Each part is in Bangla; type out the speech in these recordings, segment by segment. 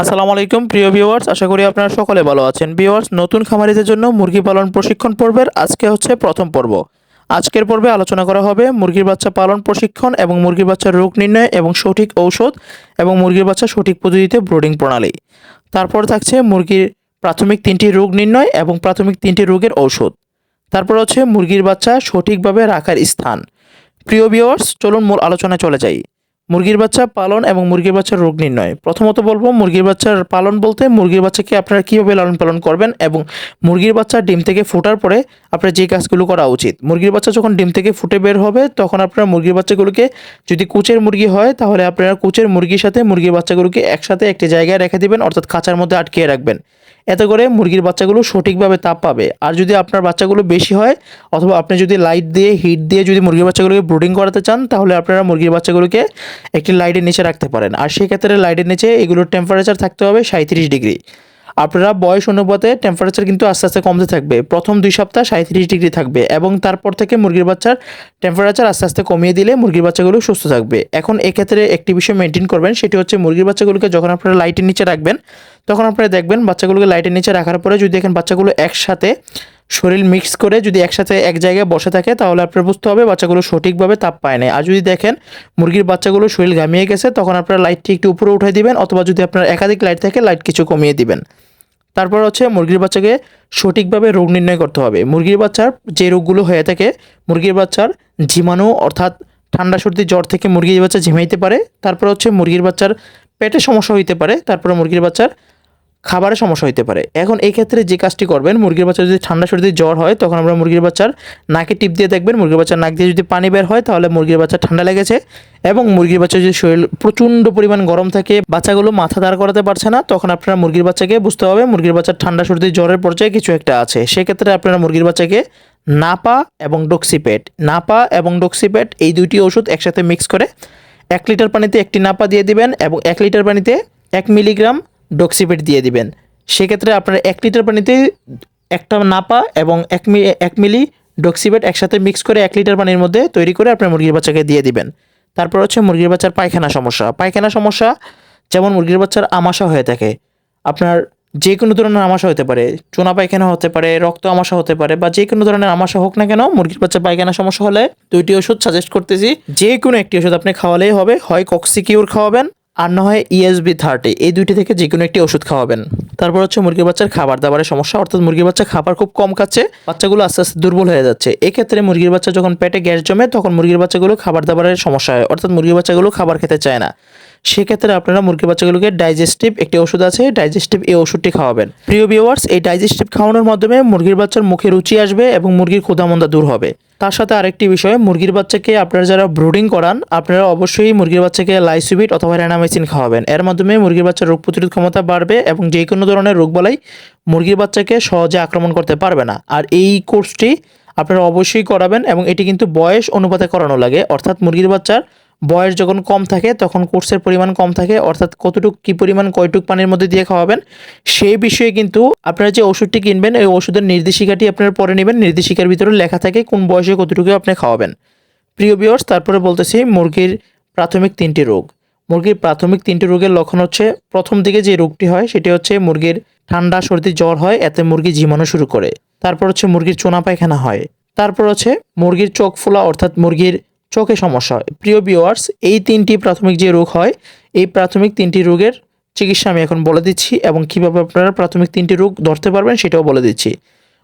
আসসালামু আলাইকুম, প্রিয় ভিউয়ার্স আশা করি আপনারা সকলে ভালো আছেন। ভিউয়ার্স নতুন খামারিদের জন্য মুরগি পালন প্রশিক্ষণ পর্বের আজকে হচ্ছে প্রথম পর্ব। আজকের পর্বে আলোচনা করা হবে মুরগির বাচ্চা পালন প্রশিক্ষণ এবং মুরগির বাচ্চার রোগ নির্ণয় এবং সঠিক ঔষধ এবং মুরগির বাচ্চা সঠিক পদ্ধতিতে ব্রোডিং প্রণালী। তারপর থাকছে মুরগির প্রাথমিক তিনটি রোগ নির্ণয় এবং প্রাথমিক তিনটি রোগের ঔষধ। তারপর হচ্ছে মুরগির বাচ্চা সঠিকভাবে রাখার স্থান। প্রিয় ভিউয়ার্স চলুন মূল আলোচনায় চলে যাই। মুরগির বাচ্চা পালন এবং মুরগির বাচ্চার রোগ নির্ণয়। প্রথমত বলব, মুরগির বাচ্চার পালন বলতে মুরগির বাচ্চাকে আপনারা কীভাবে লালন পালন করবেন এবং মুরগির বাচ্চা ডিম থেকে ফোটার পরে আপনার যে কাজগুলো করা উচিত। মুরগির বাচ্চা যখন ডিম থেকে ফুটে বের হবে, তখন আপনারা মুরগির বাচ্চাগুলোকে যদি কুচের মুরগি হয়, তাহলে আপনারা কুচের মুরগির সাথে মুরগির বাচ্চাগুলোকে একসাথে একটি জায়গায় রেখে দিবেন, অর্থাৎ খাঁচার মধ্যে আটকিয়ে রাখবেন। এতে করে মুরগির বাচ্চাগুলো সঠিকভাবে তাপ পাবে। আর যদি আপনার বাচ্চাগুলো বেশি হয়, অথবা আপনি যদি লাইট দিয়ে হিট দিয়ে যদি মুরগির বাচ্চাগুলোকে ব্রুডিং করাতে চান, তাহলে আপনারা মুরগির বাচ্চাগুলোকে একটি লাইটের নিচে রাখতে পারেন। আর সেক্ষেত্রে লাইটের নিচে এগুলোর টেম্পারেচার থাকতে হবে সাঁত্রিশ ডিগ্রি। আপনারা বয়স অনুপাতে টেম্পারেচার কিন্তু আস্তে আস্তে কমতে থাকবে। প্রথম দুই সপ্তাহ সাঁত্রিশ ডিগ্রি থাকবে এবং তারপর থেকে মুরগির বাচ্চার টেম্পারেচার আস্তে আস্তে কমিয়ে দিলে মুরগির বাচ্চাগুলো সুস্থ থাকবে। এখন এক্ষেত্রে একটি বিষয় মেনটেন করবেন, সেটি হচ্ছে মুরগির বাচ্চাগুলোকে যখন আপনারা লাইটের নিচে রাখবেন তখন আপনারা দেখবেন বাচ্চাগুলোকে লাইটের নিচে রাখার পরে যদি দেখেন বাচ্চাগুলো একসাথে শরীর মিক্স করে যদি একসাথে এক জায়গায় বসে থাকে, তাহলে আপনার বুঝতে হবে বাচ্চাগুলো সঠিকভাবে তাপ পায় না আর যদি দেখেন মুরগির বাচ্চাগুলো শরীর ঘামিয়ে গেছে, তখন আপনারা লাইটটি একটু উপরে উঠাই দিবেন অথবা যদি আপনার একাধিক লাইট থাকে লাইট কিছু কমিয়ে দিবেন। তারপর হচ্ছে মুরগির বাচ্চাকে সঠিকভাবে রোগ নির্ণয় করতে হবে। মুরগির বাচ্চার যে রোগগুলো হয়ে থাকে, মুরগির বাচ্চার জীবাণু অর্থাৎ ঠান্ডা সর্দি, জ্বর থেকে মুরগির বাচ্চা ঝিমাইতে পারে। তারপর হচ্ছে মুরগির বাচ্চার পেটে সমস্যা হইতে পারে। তারপরে মুরগির বাচ্চার খাবারের সমস্যা হইতে পারে। এখন এই ক্ষেত্রে যে কাজটি করবেন, মুরগির বাচ্চা যদি ঠান্ডা সর্দি জ্বর হয়, তখন আমরা মুরগির বাচ্চার নাকে টিপ দিয়ে দেখবেন, মুরগির বাচ্চার নাক দিয়ে যদি পানি বের হয়, তাহলে মুরগির বাচ্চা ঠান্ডা লেগেছে এবং মুরগির বাচ্চা যদি শরীর প্রচণ্ড পরিমাণ গরম থাকে, বাচ্চাগুলো মাথা দাঁড় করাতে পারছে না, তখন আপনারা মুরগির বাচ্চাকে বুঝতে হবে, মুরগির বাচ্চার ঠান্ডা সর্দি জ্বরের পর্যায়ে কিছু একটা আছে। সেক্ষেত্রে আপনারা মুরগির বাচ্চাকে নাপা এবং ডক্সিপেট, নাপা এবং ডক্সিপেট এই দুইটি ওষুধ একসাথে মিক্স করে এক লিটার পানিতে একটি নাপা দিয়ে দিবেন এবং এক লিটার পানিতে এক মিলিগ্রাম ডক্সিপেট দিয়ে দিবেন। সেক্ষেত্রে আপনার এক লিটার পানিতে একটা নাপা এবং এক মি, এক মিলি ডক্সিবেট একসাথে মিক্স করে এক লিটার পানির মধ্যে তৈরি করে আপনার মুরগির বাচ্চাকে দিয়ে দিবেন। তারপর হচ্ছে মুরগির বাচ্চার পায়খানা সমস্যা। পায়খানা সমস্যা যেমন মুরগির বাচ্চার আমাশা হয়ে থাকে, আপনার যে কোনো ধরনের আমাশা হতে পারে, চোনা পায়খানা হতে পারে, রক্ত আমাশা হতে পারে বা যে কোনো ধরনের আমাশা হোক না কেন, মুরগির বাচ্চার পায়খানা সমস্যা হলে দুইটি ওষুধ সাজেস্ট করতেছি। যে কোনো একটি ওষুধ আপনি খাওয়ালেই হবে, হয় কক্সিকিউর খাওয়াবেন আর না হয় ইএসবি থার্টি এই দুইটি থেকে যে কোনো একটি ওষুধ খাওয়াবেন। তারপর হচ্ছে মুরগির বাচ্চার খাবার, দাবারের সমস্যা, অর্থাৎ মুরগির বাচ্চা খাবার খুব কম খাচ্ছে, বাচ্চাগুলো আস্তে আস্তে দুর্বল হয়ে যাচ্ছে। এক্ষেত্রে মুরগির বাচ্চা যখন পেটে গ্যাস জমে, তখন মুরগির বাচ্চাগুলো খাবার, দাবারের সমস্যা হয়, অর্থাৎ মুরগির বাচ্চাগুলো খাবার খেতে চায় না। সেক্ষেত্রে আপনারা মুরগির বাচ্চাগুলোকে ডাইজেস্টিভ একটি ওষুধ আছে ডাইজেস্টিভ এই ওষুধটি খাওয়াবেন। প্রিয় ভিউয়ার্স এই ডাইজেস্টিভ খাওয়ানোর মাধ্যমে মুরগির বাচ্চার মুখে রুচি আসবে এবং মুরগির ক্ষুধামন্দা দূর হবে। তার সাথে আরেকটি বিষয়, মুরগির বাচ্চাকে আপনারা যারা ব্রুডিং করান, আপনারা অবশ্যই মুরগির বাচ্চাকে লাইসুবিট অথবা র্যানামেসিন খাওয়াবেন। এর মাধ্যমে মুরগির বাচ্চার রোগ প্রতিরোধ ক্ষমতা বাড়বে এবং যে কোনো ধরনের রোগ বলাই মুরগির বাচ্চাকে সহজে আক্রমণ করতে পারবে না। আর এই কোর্সটি আপনারা অবশ্যই করাবেন এবং এটি কিন্তু বয়স অনুপাতে করানো লাগে। অর্থাৎ মুরগির বাচ্চার বয়স যখন কম থাকে, তখন কোর্সের পরিমাণ কম থাকে, অর্থাৎ কতটুক, কী পরিমাণ, কয়টুক পানির মধ্যে দিয়ে খাওয়াবেন, সেই বিষয়ে কিন্তু আপনারা যে ওষুধটি কিনবেন, এই ওষুধের নির্দেশিকাটি আপনারা পরে নেবেন, নির্দেশিকার ভিতরে লেখা থাকে কোন বয়সে কতটুকু আপনি খাওয়াবেন। প্রিয় বিয়র্স তারপরে বলতেছি মুরগির প্রাথমিক তিনটি রোগ। মুরগির প্রাথমিক তিনটি রোগের লক্ষণ হচ্ছে, প্রথম দিকে যে রোগটি হয়, সেটি হচ্ছে মুরগির ঠান্ডা, সর্দি, জ্বর হয়, এতে মুরগি ঝিমানো শুরু করে। তারপর হচ্ছে মুরগির চোনা পায়খানা হয়। তারপর হচ্ছে মুরগির চোখ ফোলা, অর্থাৎ মুরগির চোখে সমস্যা হয়। প্রিয় ভিউয়ার্স এই তিনটি প্রাথমিক যে রোগ হয়, এই প্রাথমিক তিনটি রোগের চিকিৎসা আমি এখন বলে দিচ্ছি এবং কীভাবে আপনারা প্রাথমিক তিনটি রোগ ধরতে পারবেন সেটাও বলে দিচ্ছি।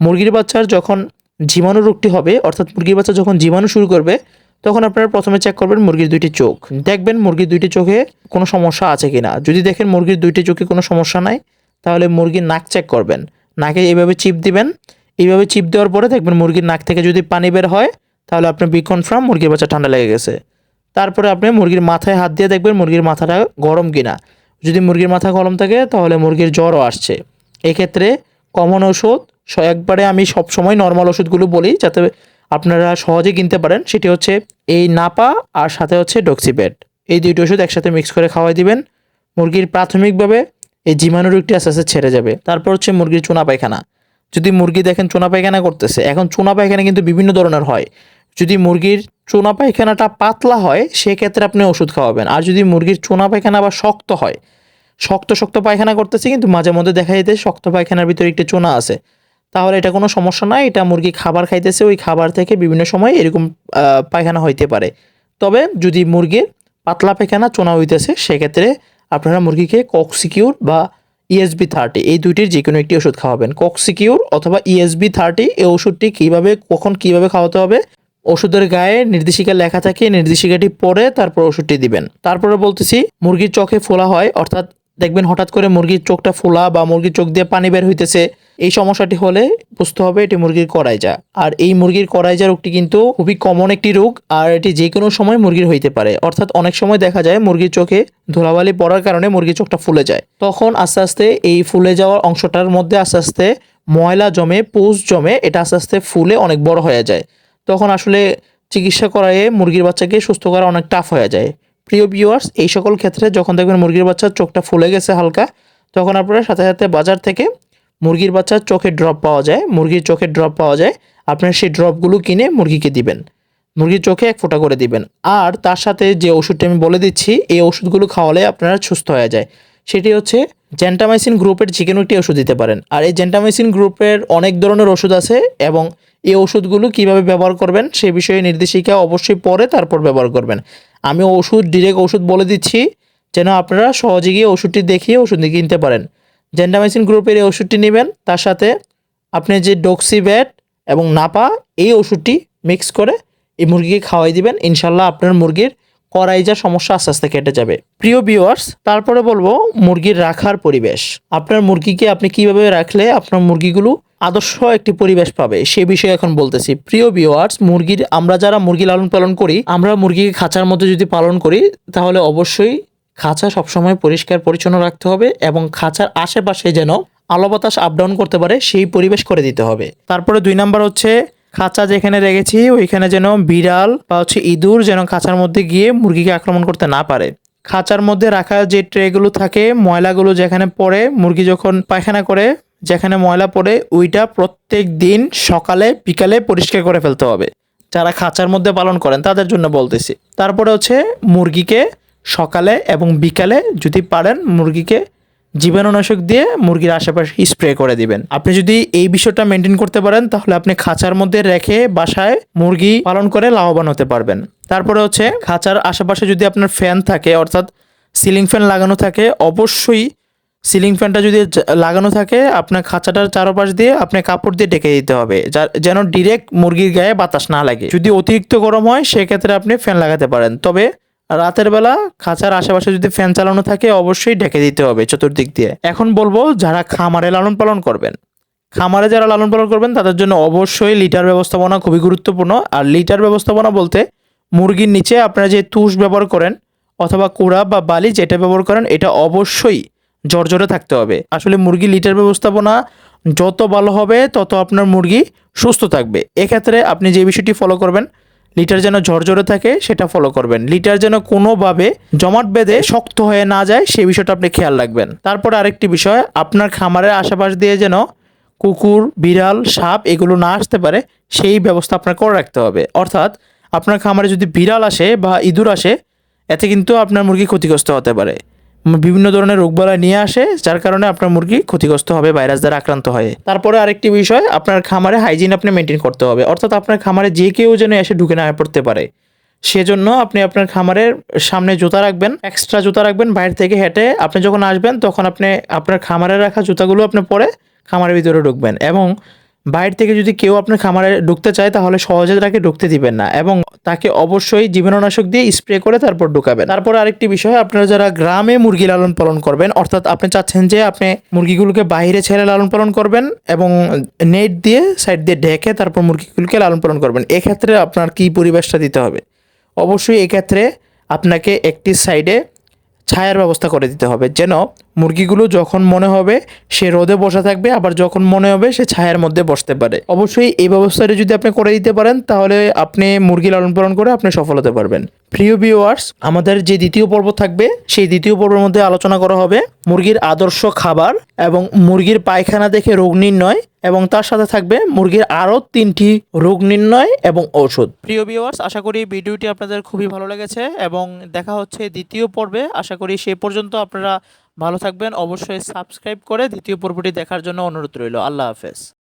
মুরগির বাচ্চার যখন জীবাণু রোগটি হবে, অর্থাৎ মুরগির বাচ্চা যখন জীবাণু শুরু করবে, তখন আপনারা প্রথমে চেক করবেন মুরগির দুইটি চোখ। দেখবেন মুরগির দুইটি চোখে কোনো সমস্যা আছে কি না যদি দেখেন মুরগির দুইটি চোখে কোনো সমস্যা নাই, তাহলে মুরগির নাক চেক করবেন। নাকে এইভাবে চিপ দিবেন। এইভাবে চিপ দেওয়ার পরে দেখবেন মুরগির নাক থেকে যদি পানি বের হয় তাহলে আপনার বি কনফার্ম মুরগির বাচ্চা ঠান্ডা লেগে গেছে। তারপরে আপনি মুরগির মাথায় হাত দিয়ে দেখবেন মুরগির মাথাটা গরম কিনা। যদি মুরগির মাথা গরম থাকে, তাহলে মুরগির জ্বরও আসছে। এক্ষেত্রে কমন ওষুধ একবারে আমি সব সময় নর্মাল ওষুধগুলো বলি, যাতে আপনারা সহজে কিনতে পারেন। সেটি হচ্ছে এই নাপা আর সাথে হচ্ছে ডক্সিপেট এই দুইটি ওষুধ একসাথে মিক্স করে খাওয়াই দিবেন। মুরগির প্রাথমিকভাবে এই জীবাণু রোগটি আস্তে আস্তে ছেড়ে যাবে। তারপর হচ্ছে মুরগির চুনা পায়খানা। যদি মুরগি দেখেন চুনা পায়খানা করতেছে, এখন চুনা পায়খানা কিন্তু বিভিন্ন ধরনের হয়। যদি মুরগির চুনা পায়খানাটা পাতলা হয়, সেক্ষেত্রে আপনি ওষুধ খাওয়াবেন। আর যদি মুরগির চুনা পায়খানা আবার শক্ত হয়, শক্ত শক্ত পায়খানা করতেছে, কিন্তু মাঝে মধ্যে দেখা যাইতে শক্ত পায়খানার ভিতরে একটি চোনা আছে। তাহলে এটা কোনো সমস্যা নয়, এটা মুরগি খাবার খাইতেছে, ওই খাবার থেকে বিভিন্ন সময় এরকম পায়খানা হইতে পারে। তবে যদি মুরগির পাতলা পায়খানা চোনা হইতেছে, সেক্ষেত্রে আপনারা মুরগিকে কক্সিকিউর বা ইএসবি থার্টি এই দুইটির যে কোনো একটি ওষুধ খাওয়াবেন। কক্সিকিউর অথবা ইএসবি থার্টি এই ওষুধটি কীভাবে, কখন কীভাবে খাওয়াতে হবে ওষুধের গায়ে নির্দেশিকা লেখা থাকে, নির্দেশিকাটি পরে তারপর ওষুধটি দিবেন। তারপরে বলতেছি, মুরগির চোখে ফোলা হয়, অর্থাৎ দেখবেন হঠাৎ করে মুরগির চোখটা ফোলা বা মুরগির চোখ দিয়ে পানি বের হইতেছে, এই সমস্যাটি হলে বুঝতে হবে এটি মুরগির করাইজা। আর এই মুরগির করাইজা রোগটি কিন্তু খুবই কমন একটি রোগ, আর এটি যে কোনো সময় মুরগির হইতে পারে। অর্থাৎ অনেক সময় দেখা যায় মুরগির চোখে ধুলাবালি পড়ার কারণে মুরগির চোখটা ফুলে যায়। তখন আস্তে আস্তে এই ফুলে যাওয়ার অংশটার মধ্যে আস্তে আস্তে ময়লা জমে পুষ জমে, এটা আস্তে আস্তে ফুলে অনেক বড় হয়ে যায়। তখন আসলে চিকিৎসা করায়ে মুরগির বাচ্চাকে সুস্থ করা অনেক টাফ হয়ে যায়। প্রিয় ভিউয়ার্স এই সকল ক্ষেত্রে যখন দেখবেন মুরগির বাচ্চার চোখটা ফুলে গেছে হালকা, তখন আপনারা সাথে সাথে বাজার থেকে মুরগির বাচ্চার চোখের ড্রপ পাওয়া যায়। মুরগির চোখের ড্রপ পাওয়া যায়। আপনারা সেই ড্রপগুলো কিনে মুরগিকে দিবেন। মুরগির চোখে এক ফোঁটা করে দিবেন। আর তার সাথে যে ওষুধটি আমি বলে দিচ্ছি, এই ওষুধগুলো খাওয়ালে আপনারা সুস্থ হয়ে যায়। সেটি হচ্ছে জেন্টামাইসিন গ্রুপের যে কোনো একটি ওষুধ দিতে পারেন। আর এই জেন্টামাইসিন গ্রুপের অনেক ধরনের ওষুধ আছে এবং এই ওষুধগুলো কীভাবে ব্যবহার করবেন সে বিষয়ে নির্দেশিকা অবশ্যই পরে তারপর ব্যবহার করবেন। আমি ওষুধ ডিরেক্ট ওষুধ বলে দিচ্ছি, যেন আপনারা সহজে গিয়ে ওষুধটি দেখিয়ে ওষুধটি কিনতে পারেন। জেন্টামাইসিন গ্রুপের এই ওষুধটি নেবেন, তার সাথে আপনি যে ডক্সিব্যাট এবং নাপা এই ওষুধটি মিক্স করে এই মুরগিকে খাওয়াই দিবেন ইনশাল্লাহ আপনার মুরগির করাইজা সমস্যা আস্তে আস্তে কেটে যাবে। প্রিয় ভিউয়ার্স তারপরে বলব মুরগির রাখার পরিবেশ। আপনার মুরগিকে আপনি কীভাবে রাখলে আপনার মুরগিগুলো আদর্শ একটি পরিবেশ পাবে, সে বিষয়ে এখন বলতেছি। প্রিয় ভিউয়ার্স মুরগির, আমরা যারা মুরগি লালন পালন করি, আমরা মুরগিকে খাঁচার মধ্যে যদি পালন করি, তাহলে অবশ্যই খাঁচা সবসময় পরিষ্কার, পরিচ্ছন্ন রাখতে হবে এবং খাঁচার আশেপাশে যেন আলো বাতাস আপ ডাউন করতে পারে, সেই পরিবেশ করে দিতে হবে। তারপরে দুই নাম্বার হচ্ছে, খাঁচা যেখানে রেখেছি, ওইখানে যেন বিড়াল বা হচ্ছে ইঁদুর যেন খাঁচার মধ্যে গিয়ে মুরগিকে আক্রমণ করতে না পারে। খাঁচার মধ্যে রাখা যে ট্রেগুলো থাকে, ময়লাগুলো যেখানে পড়ে, মুরগি যখন পায়খানা করে যেখানে ময়লা পড়ে, ওইটা প্রত্যেক দিন সকালে, বিকালে পরিষ্কার করে ফেলতে হবে। যারা খাঁচার মধ্যে পালন করেন, তাদের জন্য বলতেছি। তারপরে হচ্ছে মুরগিকে সকালে এবং বিকালে যদি পারেন, মুরগিকে জীবাণুনাশক দিয়ে মুরগির আশেপাশে স্প্রে করে দিবেন। আপনি যদি এই বিষয়টা মেনটেন করতে পারেন, তাহলে আপনি খাঁচার মধ্যে রেখে বাসায় মুরগি পালন করে লাভবান হতে পারবেন। তারপরে হচ্ছে খাঁচার আশেপাশে যদি আপনার ফ্যান থাকে, অর্থাৎ সিলিং ফ্যান লাগানো থাকে, অবশ্যই সিলিং ফ্যানটা যদি লাগানো থাকে, আপনার খাঁচাটার চারপাশ দিয়ে আপনি কাপড় দিয়ে ঢেকে দিতে হবে। যেন ডিরেক্ট মুরগির গায়ে বাতাস না লাগে। যদি অতিরিক্ত গরম হয়, সেক্ষেত্রে আপনি ফ্যান লাগাতে পারেন। তবে রাতের বেলা খাঁচার আশেপাশে যদি ফ্যান চালানো থাকে, অবশ্যই ঢেকে দিতে হবে চতুর্দিক দিয়ে। এখন বলব, যারা খামারে লালন পালন করবেন, খামারে যারা লালন পালন করবেন, তাদের জন্য অবশ্যই লিটার ব্যবস্থাপনা খুবই গুরুত্বপূর্ণ। আর লিটার ব্যবস্থাপনা বলতে, মুরগির নিচে আপনারা যে তুষ ব্যবহার করেন, অথবা কুড়া বা বালি যেটা ব্যবহার করেন, এটা অবশ্যই জর্জরে থাকতে হবে। আসলে মুরগি লিটার ব্যবস্থাপনা যত ভালো হবে, তত আপনার মুরগি সুস্থ থাকবে। এক্ষেত্রে আপনি যে বিষয়টি ফলো করবেন, লিটার যেন ঝরঝরে থাকে, সেটা ফলো করবেন। লিটার যেন কোনোভাবে জমাট বেঁধে শক্ত হয়ে না যায় সেই বিষয়টা আপনি খেয়াল রাখবেন। তারপর আরেকটি বিষয়, আপনার খামারের আশেপাশ দিয়ে যেন কুকুর, বিড়াল, সাপ এগুলো না আসতে পারে, সেই ব্যবস্থা আপনার করে রাখতে হবে। অর্থাৎ আপনার খামারে যদি বিড়াল আসে বা ইঁদুর আসে, এতে কিন্তু আপনার মুরগি ক্ষতিগ্রস্ত হতে পারে। বিভিন্ন ধরনের রোগবালাই নিয়ে আসে, যার কারণে আপনার মুরগি ক্ষতিগ্রস্ত হবে, ভাইরাস দ্বারা আক্রান্ত হয়ে। তারপরে আরেকটি বিষয়, আপনার খামারে হাইজিন আপনি মেনটেন করতে হবে। অর্থাৎ আপনার খামারে যে কেউ যেন এসে ঢুকে না পড়তে পারে। সেজন্য আপনি আপনার খামারের সামনে জুতা রাখবেন এক্সট্রা জুতা রাখবেন, বাইরে থেকে হেঁটে আপনি যখন আসবেন, তখন আপনি আপনার খামারে রাখা জুতাগুলো আপনি পরে খামারের ভিতরে ঢুকবেন। এবং বাইরে থেকে যদি কেউ আপনার খামারে ঢুকতে চায়, তাহলে সহজে তাকে ঢুকতে দিবেন না এবং তাকে অবশ্যই জীবাণুনাশক দিয়ে স্প্রে করে তারপর ঢুকাবেন। তারপর আরেকটি বিষয়, আপনারা যারা গ্রামে মুরগি লালন পালন করবেন, অর্থাৎ আপনি চাচ্ছেন যে আপনি মুরগিগুলোকে বাইরে ছেড়ে লালন পালন করবেন এবং নেট দিয়ে সাইড দিয়ে ঢেকে তারপর মুরগিগুলোকে লালন পালন করবেন, এক্ষেত্রে আপনার কি পরিবেশটা দিতে হবে? অবশ্যই এক্ষেত্রে আপনাকে একটি সাইডে ছায়ার ব্যবস্থা করে দিতে হবে, যেন মুরগিগুলো যখন মনে হবে, সে রোদে বসে থাকবে, আবার যখন মনে হবে, সে ছায়ার মধ্যে বসতে পারে। অবশ্যই এই ব্যবস্থাটা যদি আপনি করে দিতে পারেন, তাহলে আপনি মুরগি লালন পালন করে আপনি সফল হতে পারবেন। প্রিয় ভিউয়ার্স আমাদের যে দ্বিতীয় পর্ব থাকবে, সেই দ্বিতীয় পর্বের মধ্যে আলোচনা করা হবে মুরগির আদর্শ খাবার এবং মুরগির পায়খানা দেখে রোগ নির্ণয় এবং তার সাথে থাকবে মুরগির আরও তিনটি রোগ নির্ণয় এবং ঔষধ। প্রিয় ভিউয়ার্স আশা করি ভিডিওটি আপনাদের খুবই ভালো লেগেছে এবং দেখা হচ্ছে দ্বিতীয় পর্বে। আশা করি সে পর্যন্ত আপনারা ভালো থাকবেন। অবশ্যই সাবস্ক্রাইব করে দ্বিতীয় পর্বটি দেখার জন্য অনুরোধ রইল। আল্লাহ হাফেজ।